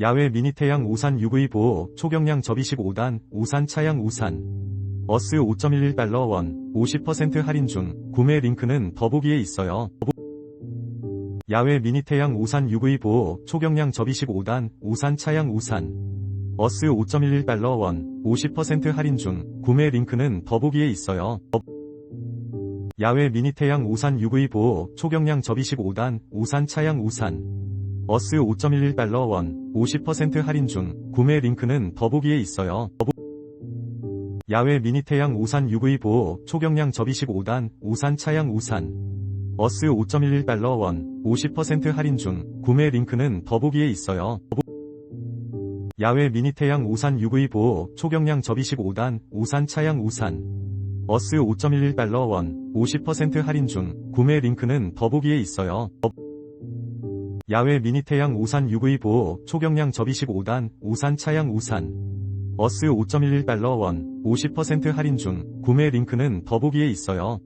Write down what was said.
야외 미니 태양 우산 UV 보호 초경량 접이식 5단 우산 차양 우산 어스 5.11달러 원 50% 할인 중 구매 링크는 더보기에 있어요. 야외 미니 태양 우산 UV 보호 초경량 접이식 5단 우산 차양 우산 어스 5.11달러 원 50% 할인 중 구매 링크는 더보기에 있어요. 야외 미니 태양 우산 UV 보호 초경량 접이식 5단 우산 차양 우산 어스 5.11달러 원 50% 할인 중 구매 링크는 더보기에 있어요. 야외 미니 태양 우산 UV 보호 초경량 접이식 5단 우산 차양 우산 어스 5.11달러 원 50% 할인 중 구매 링크는 더보기에 있어요. 야외 미니 태양 우산 UV 보호 초경량 접이식 5단 우산 차양 우산 어스 5.11달러 원 50% 할인 중 구매 링크는 더보기에 있어요. 야외 미니 태양 우산 UV 보호 초경량 접이식 5단 우산 차양 우산 어스 5.11달러 원 50% 할인 중 구매 링크는 더보기에 있어요.